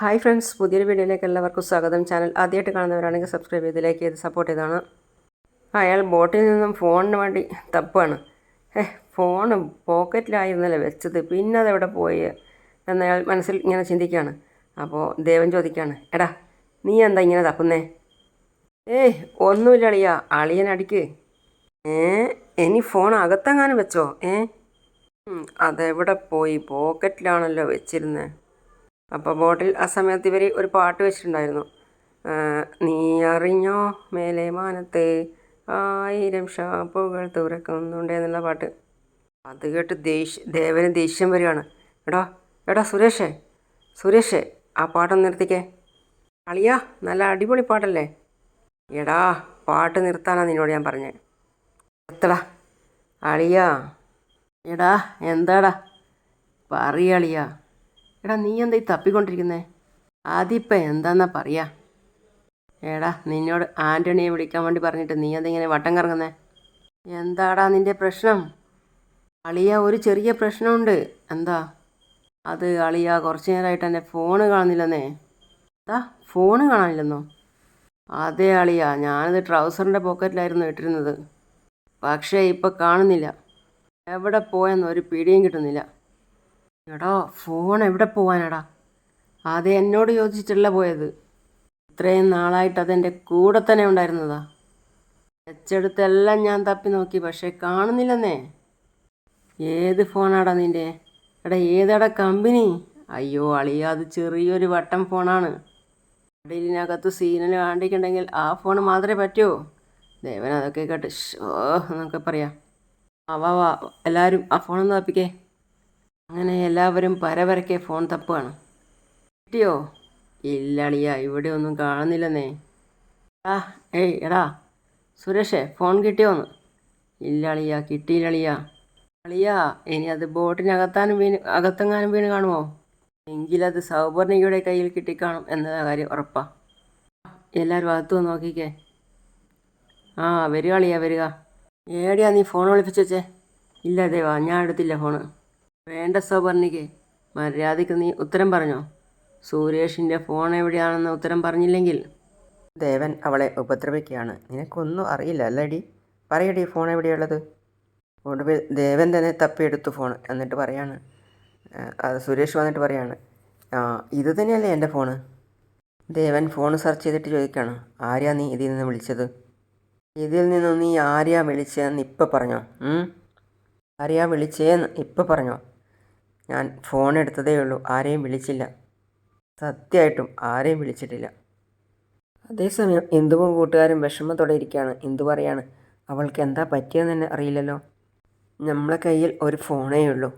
Hi friends പുതിയൊരു വീഡിയോയിലേക്ക് എല്ലാവർക്കും സ്വാഗതം. ചാനൽ ആദ്യമായിട്ട് കാണുന്നവരാണെങ്കിൽ സബ്സ്ക്രൈബ് ചെയ്ത് ലൈക്ക് ചെയ്ത് സപ്പോർട്ട് ചെയ്താണ്. അയാൾ ബോട്ടിൽ നിന്നും ഫോണിന് വേണ്ടി തപ്പാണ്. ഏ ഫോൺ പോക്കറ്റിലായിരുന്നല്ലേ വെച്ചത്? പിന്നെ അതെവിടെ പോയി? എന്നയാൾ മനസ്സിൽ ഇങ്ങനെ ചിന്തിക്കുകയാണ്. അപ്പോൾ ദേവൻ ചോദിക്കുകയാണ് എടാ നീ എന്താ ഇങ്ങനെ തപ്പുന്നേ? ഏയ് ഒന്നുമില്ല അളിയ അളിയൻ അടിക്ക്. ഏ ഇനി ഫോൺ അകത്തെങ്ങാനും വെച്ചോ? ഏ? അതെവിടെ പോയി? പോക്കറ്റിലാണല്ലോ വെച്ചിരുന്നത് അപ്പോൾ ബോട്ടിൽ ആ സമയത്ത് ഇവർ ഒരു പാട്ട് വെച്ചിട്ടുണ്ടായിരുന്നു. നീ അറിഞ്ഞോ മേലെ മാനത്ത്? ആയിരം ഷാപ്പുകൾ തുറക്കുന്നുണ്ട് എന്നുള്ള പാട്ട്. അത് കേട്ട് ദേഷ്യ ദേവന് ദേഷ്യം വരികയാണ്. എടാ എടാ സുരേഷേ സുരേഷേ ആ പാട്ടൊന്ന് നിർത്തിക്കേ. അളിയാ നല്ല അടിപൊളി പാട്ടല്ലേ? എടാ പാട്ട് നിർത്താനാ നിന്നോട് ഞാൻ പറഞ്ഞേ. നിർത്തടാ. അളിയാ എടാ എന്താടാ? പറയളിയാ എടാ നീ എന്താ ഈ തപ്പിക്കൊണ്ടിരിക്കുന്നേ? ആദ്യപ്പം എന്താന്നാ പറയാ? എടാ നിന്നോട് ആന്റണിയെ വിളിക്കാൻ വേണ്ടി പറഞ്ഞിട്ട് നീ എന്താ ഇങ്ങനെ വട്ടം കറങ്ങുന്നേ? എന്താടാ നിന്റെ പ്രശ്നം? അളിയ ഒരു ചെറിയ പ്രശ്നമുണ്ട്. എന്താ? അത് അളിയ കുറച്ച് നേരമായിട്ട് എന്റെ ഫോണ് കാണുന്നില്ലെന്നേ. എന്താ ഫോണ് കാണാനില്ലെന്നോ? അതെ അളിയ ഞാനത് ട്രൗസറിന്റെ പോക്കറ്റിലായിരുന്നു ഇട്ടിരുന്നത്. പക്ഷേ ഇപ്പോൾ കാണുന്നില്ല. എവിടെ പോയെന്ന് ഒരു പിടിയും കിട്ടുന്നില്ല. എടാ ഫോൺ എവിടെ പോവാനടാ? അത് എന്നോട് ചോദിച്ചിട്ടല്ല പോയത്. ഇത്രയും നാളായിട്ട് അതെന്റെ കൂടെ തന്നെ ഉണ്ടായിരുന്നതാ. വെച്ചെടുത്തെല്ലാം ഞാൻ തപ്പി നോക്കി പക്ഷേ കാണുന്നില്ലെന്നേ. ഏത് ഫോണാടാ നിന്റെ എടാ ഏതാടാ കമ്പനി അയ്യോ അളിയ അത് ചെറിയൊരു വട്ടം ഫോണാണ് അടിയിലിനകത്ത് സീനൽ കാണിക്കുന്നുണ്ടെങ്കിൽ ആ ഫോൺ മാത്രമേ പറ്റൂ. ദേവൻ അതൊക്കെ കേട്ട് ഷോ എന്നൊക്കെ പറയാം. ആ വാ വാ എല്ലാവരും ആ ഫോണൊന്ന് തപ്പിക്കേ. അങ്ങനെ എല്ലാവരും പരവരക്കെ ഫോൺ തപ്പുകയാണ് കിട്ടിയോ? ഇല്ല അളിയ ഇവിടെ ഒന്നും കാണുന്നില്ലെന്നേ. ആ ഏയ് എടാ സുരേഷേ ഫോൺ കിട്ടിയോന്ന്. ഇല്ല അളിയ കിട്ടിയില്ല അളിയ അളിയ ഇനി അത് ബോട്ടിനകത്താനും വീണ് അകത്തെങ്ങാനും വീണ് കാണുമോ? എങ്കിലത് സൗപർണികയുടെ കയ്യിൽ കിട്ടിക്കാണും എന്ന കാര്യം ഉറപ്പാ. എല്ലാവരും അകത്തു വന്ന് നോക്കിക്കേ. ആ വരിക അളിയ വരിക. ഏടിയാ നീ ഫോൺ വിളിപ്പിച്ചേ ഇല്ല ദേവാ ഞാൻ എടുത്തില്ല ഫോണ്. വേണ്ട സൗപർണികെ മര്യാദയ്ക്ക് നീ ഉത്തരം പറഞ്ഞോ? സുരേഷിന്റെ ഫോൺ എവിടെയാണെന്ന് ഉത്തരം പറഞ്ഞില്ലെങ്കിൽ? ദേവൻ അവളെ ഉപദ്രവിക്കുകയാണ്. നിനക്കൊന്നും അറിയില്ല അല്ലടി. പറയടി ഫോൺ എവിടെയുള്ളത്? ഒടുവിൽ ദേവൻ തന്നെ തപ്പിയെടുത്തു ഫോൺ എന്നിട്ട് പറയാണ്. അത് സുരേഷ് വന്നിട്ട് പറയാണ്. ഇത് തന്നെയല്ലേ എന്റെ ഫോണ്? ദേവൻ ഫോൺ സെർച്ച് ചെയ്തിട്ട് ചോദിക്കുകയാണ്. ആര്യാ നീ ഇതിൽ നിന്ന് വിളിച്ചത്? ഇതിൽ നിന്നും നീ ആര്യാ വിളിച്ചതെന്ന് ഇപ്പം പറഞ്ഞോ? ആര്യാ വിളിച്ചേന്ന് ഇപ്പം പറഞ്ഞോ? ഞാൻ ഫോൺ എടുത്തതേ ഉള്ളൂ. ആരെയും വിളിച്ചില്ല. സത്യമായിട്ടും ആരെയും വിളിച്ചിട്ടില്ല. അതേസമയം ഇന്ദുവും കൂട്ടുകാരും വിഷമത്തോടെ ഇരിക്കുകയാണ്. ഇന്ദു പറയാണ് അവൾക്ക് എന്താ പറ്റിയെന്ന് തന്നെ അറിയില്ലല്ലോ. നമ്മളെ കയ്യിൽ ഒരു ഫോണേ ഉള്ളൂ.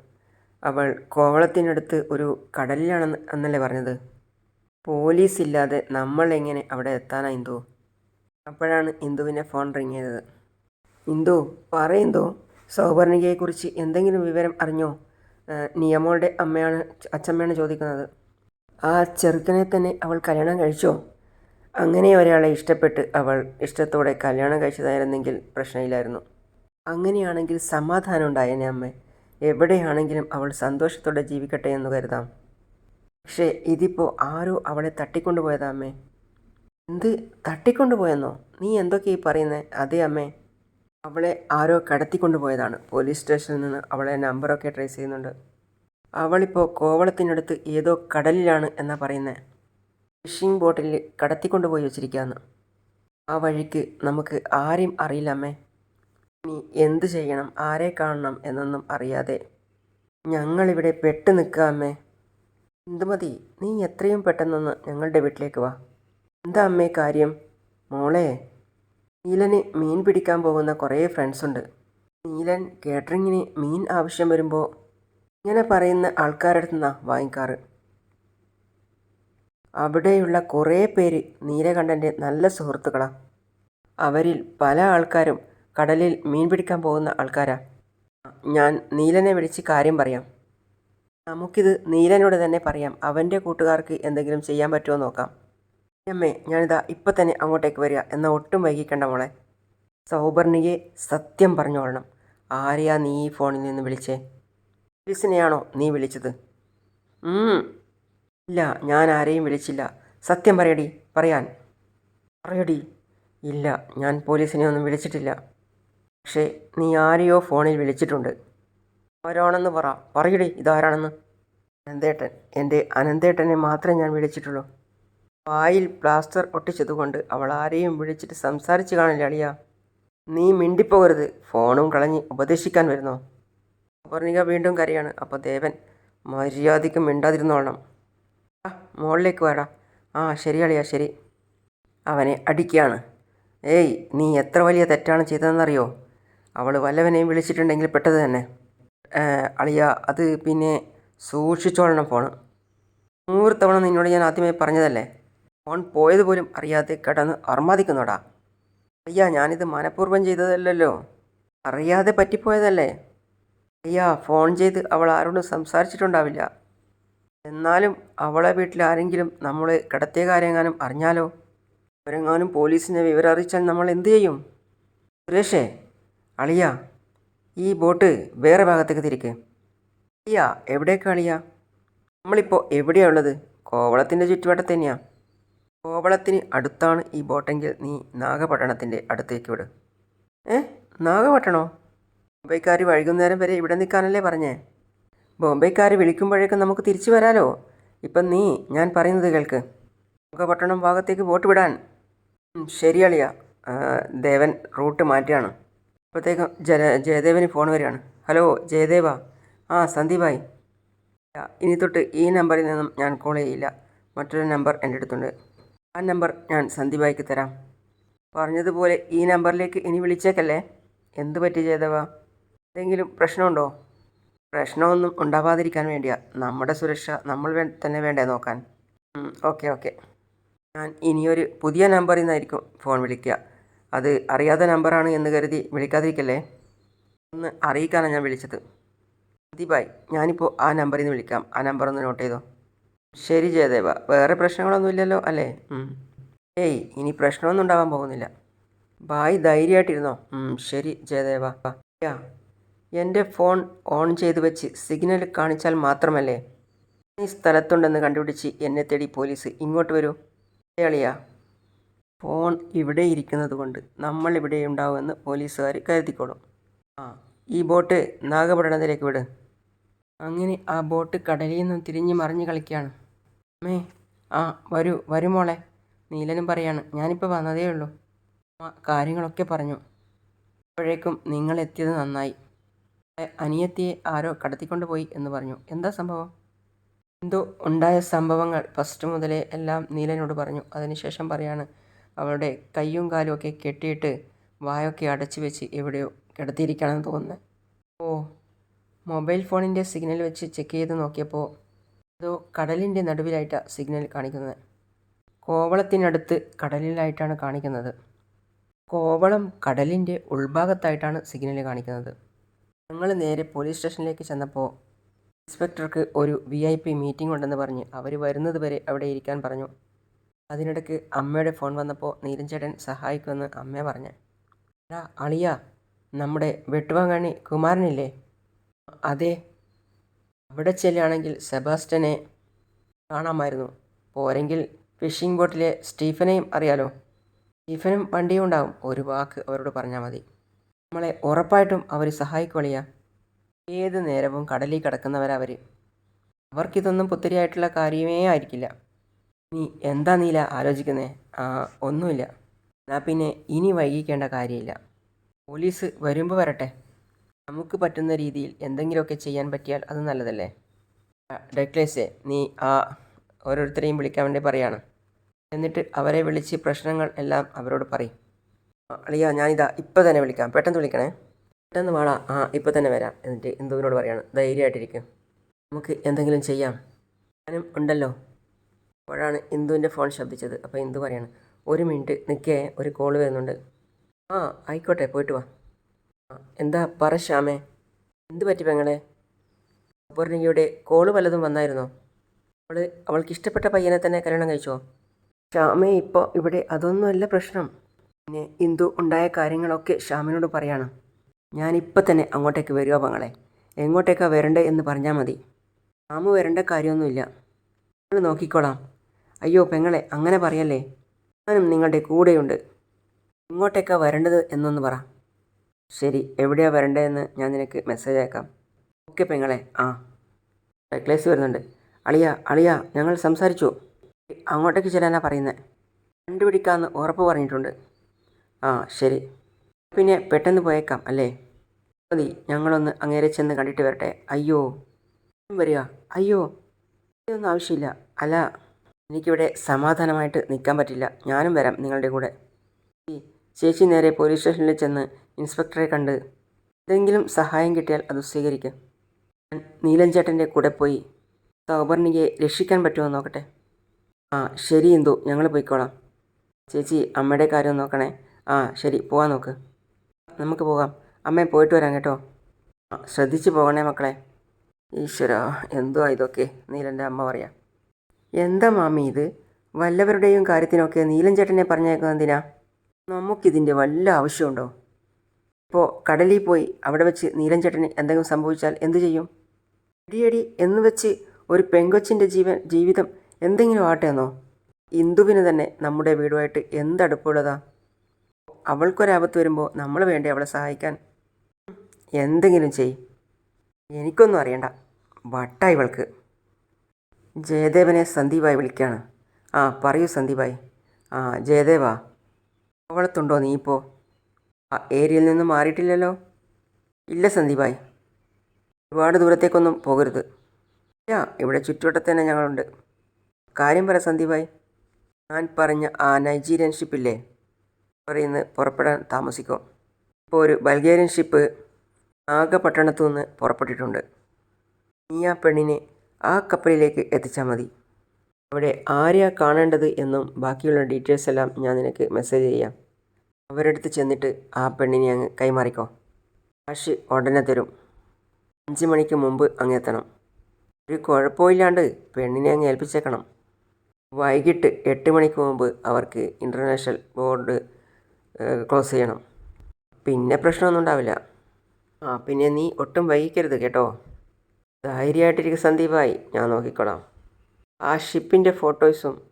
അവൾ കോവളത്തിനടുത്ത് ഒരു കടലിലാണെന്ന് എന്നല്ലേ പറഞ്ഞത്? പോലീസ് ഇല്ലാതെ നമ്മൾ എങ്ങനെ അവിടെ എത്താനാ ഇന്ദു? അപ്പോഴാണ് ഇന്ദുവിനെ ഫോൺ റിങ് ചെയ്തത്. ഇന്ദു പറ ഇന്ദു സൗവർണികയെക്കുറിച്ച് എന്തെങ്കിലും വിവരം അറിഞ്ഞോ? നിയമോളുടെ അമ്മയാണ് അച്ഛമ്മയാണ് ചോദിക്കുന്നത്. ആ ചെറുക്കനെ തന്നെ അവൾ കല്യാണം കഴിച്ചോ? അങ്ങനെ ഒരാളെ ഇഷ്ടപ്പെട്ട് അവൾ ഇഷ്ടത്തോടെ കല്യാണം കഴിച്ചതായിരുന്നെങ്കിൽ പ്രശ്നമില്ലായിരുന്നു. അങ്ങനെയാണെങ്കിൽ സമാധാനം ഉണ്ടായേനെ അമ്മ. എവിടെയാണെങ്കിലും അവൾ സന്തോഷത്തോടെ ജീവിക്കട്ടെ എന്ന് കരുതാം. പക്ഷേ ഇതിപ്പോൾ ആരോ അവളെ തട്ടിക്കൊണ്ടുപോയതാ അമ്മേ. എന്ത് തട്ടിക്കൊണ്ടുപോയെന്നോ? നീ എന്തൊക്കെയാ ഈ പറയുന്നത് അതെ അമ്മേ. അവളെ ആരോ കടത്തിക്കൊണ്ടുപോയതാണ്. പോലീസ് സ്റ്റേഷനിൽ നിന്ന് അവളെ നമ്പറൊക്കെ ട്രേസ് ചെയ്യുന്നുണ്ട്. അവളിപ്പോൾ കോവളത്തിനടുത്ത് ഏതോ കടലിലാണ് എന്നാ പറയുന്നത് ഫിഷിംഗ് ബോട്ടിൽ കടത്തിക്കൊണ്ടുപോയി വെച്ചിരിക്കുകയാണ്. ആ വഴിക്ക് നമുക്ക് ആരെയും അറിയില്ലമ്മേ ഇനി എന്ത് ചെയ്യണം? ആരെ കാണണം എന്നൊന്നും അറിയാതെ ഞങ്ങളിവിടെ പെട്ട് അമ്മേ. എന്തുമതി നീ എത്രയും പെട്ടെന്നൊന്ന് ഞങ്ങളുടെ വീട്ടിലേക്ക് വാ. എന്താ അമ്മേ കാര്യം? മോളെ. നീലന് മീൻ പിടിക്കാൻ പോകുന്ന കുറേ ഫ്രണ്ട്സ് ഉണ്ട് നീലൻ കേറ്ററിങ്ങിന് മീൻ ആവശ്യം വരുമ്പോൾ ഇങ്ങനെ പറയുന്ന ആൾക്കാരുടെ അടുത്ത് നിന്നാ വാങ്ങിക്കാറ്. അവിടെയുള്ള കുറേ പേര് നീലകണ്ഠന്റെ നല്ല സുഹൃത്തുക്കളാണ് അവരിൽ പല ആൾക്കാരും കടലിൽ മീൻ പിടിക്കാൻ പോകുന്ന ആൾക്കാരാ. ഞാൻ നീലനെ വിളിച്ച് കാര്യം പറയാം. നമുക്കിത് നീലനോട് തന്നെ പറയാം. അവന്റെ കൂട്ടുകാർക്ക് എന്തെങ്കിലും ചെയ്യാൻ പറ്റുമോ നോക്കാം. അമ്മേ ഞാനിതാ ഇപ്പം തന്നെ അങ്ങോട്ടേക്ക് വരിക. എന്ന ഒട്ടും വൈകിക്കണ്ട മോളെ. സൗപർണികയെ സത്യം പറഞ്ഞോളണം. ആരെയാ നീ ഈ ഫോണിൽ നിന്ന് വിളിച്ചേ? പോലീസിനെയാണോ നീ വിളിച്ചത്. ഇല്ല ഞാൻ ആരെയും വിളിച്ചില്ല. സത്യം പറയടി പറയാൻ. പറയടി. ഇല്ല ഞാൻ പോലീസിനെ ഒന്നും വിളിച്ചിട്ടില്ല. പക്ഷേ നീ ആരെയോ ഫോണിൽ വിളിച്ചിട്ടുണ്ട്. ആരാണെന്ന് പറ. പറയടി ഇതാരാണെന്ന്. അനന്തേട്ടൻ. എന്റെ അനന്തേട്ടനെ മാത്രമേ ഞാൻ വിളിച്ചിട്ടുള്ളൂ. വായിൽ പ്ലാസ്റ്റർ ഒട്ടിച്ചതുകൊണ്ട് അവൾ ആരെയും വിളിച്ചിട്ട് സംസാരിച്ചു കാണില്ല അളിയ. നീ മിണ്ടിപ്പോകരുത്. ഫോണും കളഞ്ഞ് ഉപദേശിക്കാൻ വരുന്നോ? അപർണിക വീണ്ടും കരയാണ്. അപ്പോൾ ദേവൻ മര്യാദയ്ക്ക് മിണ്ടാതിരുന്നോളണം. ആ മുകളിലേക്ക് വേടാ. ആ ശരി അളിയ ശരി. അവനെ അടിക്കുകയാണ്. ഏയ് നീ എത്ര വലിയ തെറ്റാണ് ചെയ്തതെന്നറിയോ? അവൾ വല്ലവനെയും വിളിച്ചിട്ടുണ്ടെങ്കിൽ പെട്ടത് തന്നെ. അളിയ അത് പിന്നെ സൂക്ഷിച്ചോളണം ഫോണ്. നൂറ് തവണ നിന്നോട് ഞാൻ ആദ്യമേ പറഞ്ഞതല്ലേ? ഫോൺ പോയത് പോലും അറിയാതെ കിടന്ന് അർമാദിക്കുന്നോടാ. അയ്യാ ഞാനിത് മനഃപൂർവം ചെയ്തതല്ലല്ലോ. അറിയാതെ പറ്റിപ്പോയതല്ലേ? അയ്യാ ഫോൺ ചെയ്ത് അവൾ ആരോടും സംസാരിച്ചിട്ടുണ്ടാവില്ല. എന്നാലും അവളെ വീട്ടിൽ ആരെങ്കിലും നമ്മൾ കിടത്തിയ കാര്യമെങ്ങാനും അറിഞ്ഞാലോ? അവരെങ്ങാനും പോലീസിനെ വിവരം അറിയിച്ചാൽ നമ്മൾ എന്തു ചെയ്യും? സുരേഷേ അളിയ ഈ ബോട്ട് വേറെ ഭാഗത്തേക്ക് തിരിക്ക്. അയ്യാ എവിടേക്കാളിയ നമ്മളിപ്പോൾ എവിടെയാണ് ഉള്ളത്? കോവളത്തിന്റെ ചുറ്റുവട്ടത്ത് തന്നെയാ. കോവളത്തിന് അടുത്താണ് ഈ ബോട്ടെങ്കിൽ നീ നാഗപട്ടണത്തിന്റെ അടുത്തേക്ക് വിട്. ഏ? നാഗപട്ടണോ? ബോംബെക്കാർ വൈകുന്നേരം വരെ ഇവിടെ നിൽക്കാനല്ലേ പറഞ്ഞേ? ബോംബെക്കാർ വിളിക്കുമ്പോഴേക്കും നമുക്ക് തിരിച്ചു വരാലോ? ഇപ്പം നീ ഞാൻ പറയുന്നത് കേൾക്ക്. നാഗപട്ടണം ഭാഗത്തേക്ക് വോട്ട് വിടാൻ. ശരി അളിയ ദേവൻ റൂട്ട് മാറ്റിയാണ്. അപ്പോഴത്തേക്കും ജല ജയദേവന് ഫോൺ വരികയാണ്. ഹലോ ജയദേവ. ആ സന്ദീപായി. ഇനി തൊട്ട് ഈ നമ്പറിൽ നിന്നും ഞാൻ കോൾ ചെയ്യില്ല. മറ്റൊരു നമ്പർ എന്റെ അടുത്തുണ്ട്. ആ നമ്പർ ഞാൻ സന്ദീപായിക്ക് തരാം. പറഞ്ഞതുപോലെ ഈ നമ്പറിലേക്ക് ഇനി വിളിച്ചേക്കല്ലേ? എന്ത് പറ്റി ചെയ്തവ എന്തെങ്കിലും പ്രശ്നമുണ്ടോ? പ്രശ്നമൊന്നും ഉണ്ടാവാതിരിക്കാൻ വേണ്ടിയാ. നമ്മുടെ സുരക്ഷ നമ്മൾ വേ തന്നെ വേണ്ടേ നോക്കാൻ. Okay okay. ഞാൻ ഇനിയൊരു പുതിയ നമ്പറിൽ നിന്നായിരിക്കും ഫോൺ വിളിക്കുക. അത് അറിയാത്ത നമ്പറാണ് എന്ന് കരുതി വിളിക്കാതിരിക്കല്ലേ? ഒന്ന് അറിയിക്കാനാണ് ഞാൻ വിളിച്ചത്. ദീപായ് ഞാനിപ്പോൾ ആ നമ്പറിൽ നിന്ന് വിളിക്കാം. ആ നമ്പർ ഒന്ന് നോട്ട് ചെയ്തോ. ശരി ജയദേവ. വേറെ പ്രശ്നങ്ങളൊന്നുമില്ലല്ലോ അല്ലേ. ഏയ് ഇനി പ്രശ്നമൊന്നും ഉണ്ടാവാൻ പോകുന്നില്ല. ബായ് ധൈര്യമായിട്ടിരുന്നോ? ശരി ജയദേവ. എന്റെ ഫോൺ ഓൺ ചെയ്തു വെച്ച് സിഗ്നൽ കാണിച്ചാൽ മാത്രമല്ലേ? ഈ സ്ഥലത്തുണ്ടെന്ന് കണ്ടുപിടിച്ച് എന്നെ തേടി പോലീസ് ഇങ്ങോട്ട് വരൂ. മലയാളിയാ ഫോൺ ഇവിടെ ഇരിക്കുന്നത് കൊണ്ട് നമ്മൾ ഇവിടെ ഉണ്ടാവുമെന്ന് പോലീസുകാർ കരുതിക്കോളും. ആ ഈ ബോട്ട് നാഗപട്ടണത്തിലേക്ക് വിട്. അങ്ങനെ ആ ബോട്ട് കടലിൽ നിന്നും തിരിഞ്ഞ് മറിഞ്ഞ് കളിക്കുകയാണ്. അമ്മേ ആ വരൂ വരൂ മോളെ. നീലനും പറയാണ് ഞാനിപ്പോൾ വന്നതേ ഉള്ളൂ. അമ്മ കാര്യങ്ങളൊക്കെ പറഞ്ഞു. അപ്പോഴേക്കും നിങ്ങൾ എത്തിയത് നന്നായി. അനിയത്തിയെ ആരോ കടത്തിക്കൊണ്ട് പോയി എന്ന് പറഞ്ഞു. എന്താ സംഭവം? എന്തോ ഉണ്ടായ സംഭവങ്ങൾ ഫസ്റ്റ് മുതലേ എല്ലാം നീലനോട് പറഞ്ഞു. അതിനുശേഷം പറയാണ് അവളുടെ കയ്യും കാലും ഒക്കെ കെട്ടിയിട്ട് വായൊക്കെ അടച്ചു വെച്ച് എവിടെയോ കിടത്തിയിരിക്കുകയാണെന്ന് തോന്നുന്നത് ഓ മൊബൈൽ ഫോണിന്റെ സിഗ്നൽ വെച്ച് ചെക്ക് ചെയ്ത് നോക്കിയപ്പോൾ അതോ കടലിന്റെ നടുവിലായിട്ടാണ് സിഗ്നൽ കാണിക്കുന്നത്? കോവളത്തിനടുത്ത് കടലിലായിട്ടാണ് കാണിക്കുന്നത്. കോവളം കടലിന്റെ ഉൾഭാഗത്തായിട്ടാണ് സിഗ്നൽ കാണിക്കുന്നത്. ഞങ്ങൾ നേരെ പോലീസ് സ്റ്റേഷനിലേക്ക് ചെന്നപ്പോൾ ഇൻസ്പെക്ടർക്ക് ഒരു വി ഐ പി മീറ്റിംഗ് ഉണ്ടെന്ന് പറഞ്ഞ് അവർ വരുന്നത് വരെ അവിടെ ഇരിക്കാൻ പറഞ്ഞു. അതിനിടയ്ക്ക് അമ്മയുടെ ഫോൺ വന്നപ്പോൾ നീരഞ്ചേട്ടൻ സഹായിക്കുമെന്ന് അമ്മ പറഞ്ഞു. അളിയ നമ്മുടെ വെട്ടുവാങ്ങാണി കുമാരനില്ലേ? അതെ അവിടെ ചെല്ലുകയാണെങ്കിൽ സെബാസ്റ്റനെ കാണാമായിരുന്നു. പോരെങ്കിൽ ഫിഷിംഗ് ബോട്ടിലെ സ്റ്റീഫനെയും അറിയാലോ. സ്റ്റീഫനും വണ്ടിയും ഉണ്ടാവും. ഒരു വാക്ക് അവരോട് പറഞ്ഞാൽ മതി. നമ്മളെ ഉറപ്പായിട്ടും അവർ സഹായിക്കൊളിയ ഏത് നേരവും കടലിൽ കിടക്കുന്നവരവർ അവർക്കിതൊന്നും പുത്തിരിയായിട്ടുള്ള കാര്യമേ ആയിരിക്കില്ല. നീ എന്താ നീല ആലോചിക്കുന്നേ? ആ ഒന്നുമില്ല. എന്നാൽ പിന്നെ ഇനി വൈകിക്കേണ്ട കാര്യമില്ല. പോലീസ് വരുമ്പോൾ വരട്ടെ. നമുക്ക് പറ്റുന്ന രീതിയിൽ എന്തെങ്കിലുമൊക്കെ ചെയ്യാൻ പറ്റിയാൽ അത് നല്ലതല്ലേ? ഡെക്ലേസ് നീ ആ ഓരോരുത്തരെയും വിളിക്കാൻ വേണ്ടി പറയാണ്. എന്നിട്ട് അവരെ വിളിച്ച് പ്രശ്നങ്ങൾ എല്ലാം അവരോട് പറയും. അളിയ ഞാനിതാ ഇപ്പം തന്നെ വിളിക്കാം. പെട്ടെന്ന് വിളിക്കണേ. പെട്ടെന്ന് വാടാ. ആ ഇപ്പം തന്നെ വരാം. എന്നിട്ട് ഇന്ദുവിനോട് പറയാണ്? ധൈര്യമായിട്ടിരിക്കും. നമുക്ക് എന്തെങ്കിലും ചെയ്യാം. ഞാനും ഉണ്ടല്ലോ. അപ്പോഴാണ് ഇന്ദുവിന്റെ ഫോൺ ശബ്ദിച്ചത്. അപ്പോൾ ഇന്ദു പറയാണ് ഒരു മിനിറ്റ് നിൽക്കേ ഒരു കോൾ വരുന്നുണ്ട്. ആ ആയിക്കോട്ടെ പോയിട്ട് വാ. എന്താ പറ ശ്യാമേ. എന്ത് പറ്റി പെങ്ങളെ? അപൂർണികയുടെ കോൾ വല്ലതും വന്നായിരുന്നോ? അവൾ അവൾക്ക് ഇഷ്ടപ്പെട്ട പയ്യനെ തന്നെ കല്യാണം കഴിച്ചോ? ശ്യാമേ ഇപ്പോൾ ഇവിടെ അതൊന്നുമല്ല പ്രശ്നം. പിന്നെ ഇന്ദു ഉണ്ടായ കാര്യങ്ങളൊക്കെ ശ്യാമിനോട് പറയാണ്. ഞാനിപ്പോൾ തന്നെ അങ്ങോട്ടേക്ക് വരുമോ പെങ്ങളെ. എങ്ങോട്ടേക്കാണ് വരണ്ടേ എന്ന് പറഞ്ഞാൽ മതി. ശ്യാമ് വരേണ്ട കാര്യമൊന്നുമില്ല. നിങ്ങൾ നോക്കിക്കോളാം. അയ്യോ പെങ്ങളെ അങ്ങനെ പറയല്ലേ? ഞാനും നിങ്ങളുടെ കൂടെയുണ്ട്. ഇങ്ങോട്ടേക്കാണ് വരേണ്ടത് എന്നൊന്ന് പറ. ശരി എവിടെയാണ് വരേണ്ടതെന്ന് ഞാൻ നിനക്ക് മെസ്സേജ് അയക്കാം. ഓക്കെ പെങ്ങളെ ആ. നെക്ലേസ് വരുന്നുണ്ട്. അളിയ അളിയ ഞങ്ങൾ സംസാരിച്ചു. അങ്ങോട്ടേക്ക് ചെല്ലാനാ പറയുന്നത് കണ്ടുപിടിക്കാമെന്ന് ഉറപ്പ് പറഞ്ഞിട്ടുണ്ട്. ആ ശരി. പിന്നെ പെട്ടെന്ന് പോയേക്കാം അല്ലേ? മതി ഞങ്ങളൊന്ന് അങ്ങേരെ ചെന്ന് കണ്ടിട്ട് വരട്ടെ. അയ്യോ. വരിക. അയ്യോ. ഇതൊന്നും ആവശ്യമില്ല. അല്ല എനിക്കിവിടെ സമാധാനമായിട്ട് നിൽക്കാൻ പറ്റില്ല. ഞാനും വരാം നിങ്ങളുടെ കൂടെ. ചേച്ചി നേരെ പോലീസ് സ്റ്റേഷനിൽ ചെന്ന് ഇൻസ്പെക്ടറെ കണ്ട് എന്തെങ്കിലും സഹായം കിട്ടിയാൽ അത് സ്വീകരിക്കാം. ഞാൻ നീലഞ്ചേട്ടന്റെ കൂടെ പോയി സൗപർണികയെ രക്ഷിക്കാൻ പറ്റുമോ നോക്കട്ടെ? ആ ശരി എന്തു ഞങ്ങൾ പോയിക്കോളാം. ചേച്ചി അമ്മയുടെ കാര്യം നോക്കണേ. ആ ശരി പോവാൻ നോക്ക്. നമുക്ക് പോകാം. അമ്മേ പോയിട്ട് വരാം കേട്ടോ. ശ്രദ്ധിച്ച് പോകണേ മക്കളെ. ഈശ്വര എന്തോ ഇതൊക്കെ? നീലന്റെ അമ്മ പറയാം. എന്താ മാമി ഇത്? വല്ലവരുടെയും കാര്യത്തിനൊക്കെ നീലൻ ചേട്ടനെ പറഞ്ഞേക്കുന്നത് നമുക്കിതിന്റെ വല്ല ആവശ്യമുണ്ടോ? ഇപ്പോൾ കടലിൽ പോയി അവിടെ വെച്ച് നീലൻ ചേട്ടന് എന്തെങ്കിലും സംഭവിച്ചാൽ എന്തു ചെയ്യും? അടിയടി എന്ന് വെച്ച് ഒരു പെങ്കൊച്ചിന്റെ ജീവൻ ജീവിതം എന്തെങ്കിലും ആട്ടെ എന്നോ? ഇന്ദുവിന് തന്നെ നമ്മുടെ വീടുമായിട്ട് എന്തടുപ്പുള്ളതാ അവൾക്കൊരാപത്ത് വരുമ്പോൾ നമ്മൾ വേണ്ടി അവളെ സഹായിക്കാൻ? എന്തെങ്കിലും ചെയ്. എനിക്കൊന്നും അറിയണ്ട. വട്ട ഇവൾക്ക്. ജയദേവനെ സന്ദീപായി വിളിക്കുകയാണ് ആ പറയൂ സന്ദീപായി. ആ ജയദേവാ. അവളത്തുണ്ടോ നീ ഇപ്പോൾ ആ ഏരിയയിൽ നിന്ന് മാറിയിട്ടില്ലല്ലോ? ഇല്ല സന്ദീപായി. ഒരുപാട് ദൂരത്തേക്കൊന്നും പോകരുത്. ഇല്ല ഇവിടെ ചുറ്റുവട്ടത്ത് തന്നെ ഞങ്ങളുണ്ട്. കാര്യം പറ സന്ദീപായി. ഞാൻ പറഞ്ഞ ആ നൈജീരിയൻ ഷിപ്പില്ലേ? പറയുന്ന പുറപ്പെടാൻ താമസിക്കും. ഇപ്പോൾ ഒരു ബൾഗേറിയൻ ഷിപ്പ് നാഗപട്ടണത്തു നിന്ന് പുറപ്പെട്ടിട്ടുണ്ട്. നീ ആ പെണ്ണിനെ ആ കപ്പലിലേക്ക് എത്തിച്ചാൽ മതി. അവിടെ ആരെയാണ് കാണേണ്ടത് എന്നും ബാക്കിയുള്ള ഡീറ്റെയിൽസ് എല്ലാം ഞാൻ നിനക്ക് മെസ്സേജ് ചെയ്യാം. അവരടുത്ത് ചെന്നിട്ട് ആ പെണ്ണിനെ അങ്ങ് കൈമാറിക്കോ. കാശ് ഉടനെ തരും. അഞ്ച് മണിക്ക് മുമ്പ് അങ്ങ് എത്തണം. ഒരു കുഴപ്പമില്ലാണ്ട് പെണ്ണിനെ അങ്ങ് ഏൽപ്പിച്ചേക്കണം. വൈകിട്ട് എട്ട് മണിക്ക് മുമ്പ് അവർക്ക് ഇന്റർനാഷണൽ ബോർഡ് ക്ലോസ് ചെയ്യണം. പിന്നെ പ്രശ്നമൊന്നും ഉണ്ടാവില്ല. ആ പിന്നെ നീ ഒട്ടും വൈകിക്കരുത് കേട്ടോ. ധൈര്യമായിട്ടിരിക്കും സന്ദീപായി. ഞാൻ നോക്കിക്കോളാം. ആ ഷിപ്പിന്റെ ഫോട്ടോസും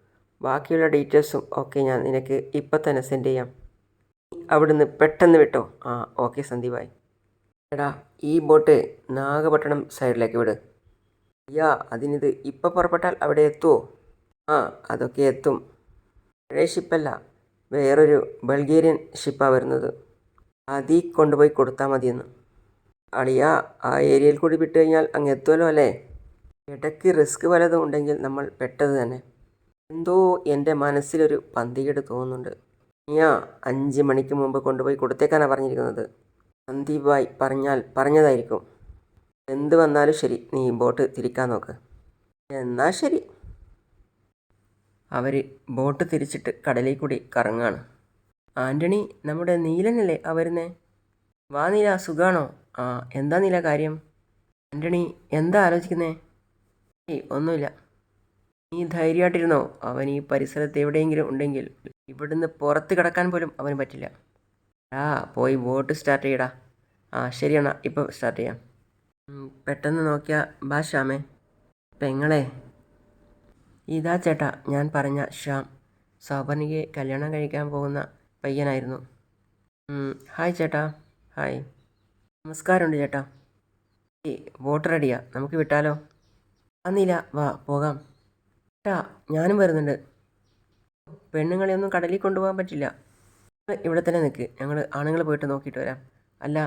ബാക്കിയുള്ള ഡീറ്റെയിൽസും ഒക്കെ ഞാൻ നിനക്ക് ഇപ്പം തന്നെ സെൻഡ് ചെയ്യാം. അവിടുന്ന് പെട്ടെന്ന് വിട്ടോ? ആ ഓക്കെ സന്ദീപായി. എടാ ഈ ബോട്ട് നാഗപട്ടണം സൈഡിലേക്ക് വിട്. യാ അതിനിത് ഇപ്പം പുറപ്പെട്ടാൽ അവിടെ എത്തുമോ ആ അതൊക്കെ എത്തും. പഴയ ഷിപ്പല്ല വേറൊരു ബൾഗേറിയൻ ഷിപ്പാണ് വരുന്നത്. അതീ കൊണ്ടുപോയി കൊടുത്താൽ മതിയെന്ന്. അളിയ ആ ഏരിയയിൽ കൂടി വിട്ട് കഴിഞ്ഞാൽ അങ്ങ് എത്തുമല്ലോ അല്ലേ? ഇടയ്ക്ക് റിസ്ക് വലതും ഉണ്ടെങ്കിൽ നമ്മൾ പെട്ടത് തന്നെ. എന്തോ എന്റെ മനസ്സിലൊരു പന്തികേട് തോന്നുന്നുണ്ട്. നീയാ അഞ്ച് മണിക്ക് മുമ്പ് കൊണ്ടുപോയി കൊടുത്തേക്കാനാണ് പറഞ്ഞിരിക്കുന്നത്. സന്ദീപായി പറഞ്ഞാൽ പറഞ്ഞതായിരിക്കും. എന്ത് വന്നാലും ശരി നീ ബോട്ട് തിരിക്കാൻ നോക്ക്. എന്നാൽ ശരി. അവർ ബോട്ട് തിരിച്ചിട്ട് കടലിൽ കൂടി കറങ്ങാണ്. ആന്റണി നമ്മുടെ നീലനല്ലേ ആ വരുന്നേ? വാ നീല സുഖാണോ? ആ എന്താ നീല കാര്യം? ആന്റണി എന്താ ആലോചിക്കുന്നേ? ഏയ് ഒന്നുമില്ല. നീ ധൈര്യമായിട്ടിരുന്നോ? അവൻ ഈ പരിസരത്ത് എവിടെയെങ്കിലും ഉണ്ടെങ്കിൽ ഇവിടുന്ന് പുറത്ത് കിടക്കാൻ പോലും അവന് പറ്റില്ല. ആ പോയി ബോട്ട് സ്റ്റാർട്ട് ചെയ്യടാ. ആ ശരിയാണ് ഇപ്പോൾ സ്റ്റാർട്ട് ചെയ്യാം. പെട്ടെന്ന് നോക്കിയാൽ ബാ ശ്യാമേ. പെങ്ങളെ ഇതാ ചേട്ടാ ഞാൻ പറഞ്ഞ ശ്യാം. സൗപർണികയെ കല്യാണം കഴിക്കാൻ പോകുന്ന പയ്യനായിരുന്നു. ഹായ് ചേട്ടാ ഹായ്. നമസ്കാരമുണ്ട് ചേട്ടാ. ഈ വോട്ട് റെഡിയാ നമുക്ക് വിട്ടാലോ? വന്നില്ല വാ പോകാം. ചേട്ടാ ഞാനും വരുന്നുണ്ട്. പെണ്ണുങ്ങളെ ഒന്നും കടലിൽ കൊണ്ടുപോകാൻ പറ്റില്ല. ഇവിടെ തന്നെ നിൽക്ക് ഞങ്ങൾ ആണുങ്ങൾ പോയിട്ട് നോക്കിയിട്ട് വരാം. അല്ല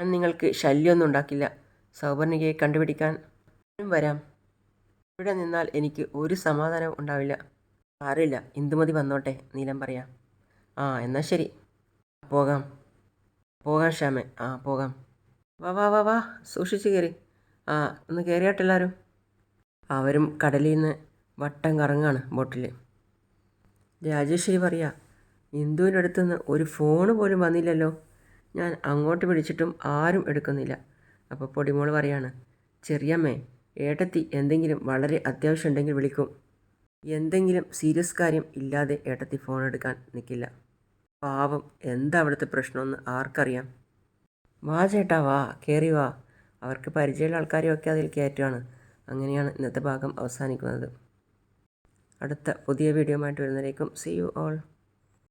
ഞാൻ നിങ്ങൾക്ക് ശല്യമൊന്നും ഉണ്ടാക്കില്ല. സൗപർണികയെ കണ്ടുപിടിക്കാൻ വരാം. ഇവിടെ നിന്നാൽ എനിക്ക് ഒരു സമാധാനം ഉണ്ടാവില്ല. സാരമില്ല. ഇന്ദുമതി വന്നോട്ടെ നീലം പറയാം. ആ എന്നാൽ ശരി. പോകാം. പോകാം ശ്യാമേ. ആ പോകാം. വാ വാ വാ വാ. സൂക്ഷിച്ച് കയറി ആ ഒന്ന് കയറിയാട്ടെല്ലാവരും അവരും കടലിൽ നിന്ന് വട്ടം കറങ്ങാണ് ബോട്ടിൽ രാജേശ്വരി പറയാ ഇന്ദുവിന്റെ അടുത്തുനിന്ന് ഒരു ഫോണ് പോലും വന്നില്ലല്ലോ. ഞാൻ അങ്ങോട്ട് വിളിച്ചിട്ടും ആരും എടുക്കുന്നില്ല. അപ്പോൾ പൊടിമോൾ പറയാണ് ചെറിയമ്മേ ഏട്ടത്തി എന്തെങ്കിലും വളരെ അത്യാവശ്യം ഉണ്ടെങ്കിൽ വിളിക്കും. എന്തെങ്കിലും സീരിയസ് കാര്യം ഇല്ലാതെ ഏട്ടത്തി ഫോൺ എടുക്കാൻ നിൽക്കില്ല പാവം എന്താ അവിടുത്തെ പ്രശ്നമെന്ന് ആർക്കറിയാം. വാ ചേട്ടാ വാ കയറി വാ. അവർക്ക് പരിചയമുള്ള ആൾക്കാരെയൊക്കെ അതിൽ കയറ്റുകയാണ് അങ്ങനെയാണ് ഇന്നത്തെ ഭാഗം അവസാനിക്കുന്നത്. അടുത്ത പുതിയ വീഡിയോ ആയിട്ട് വരുന്നതിലേക്കും സി യു ഓൾ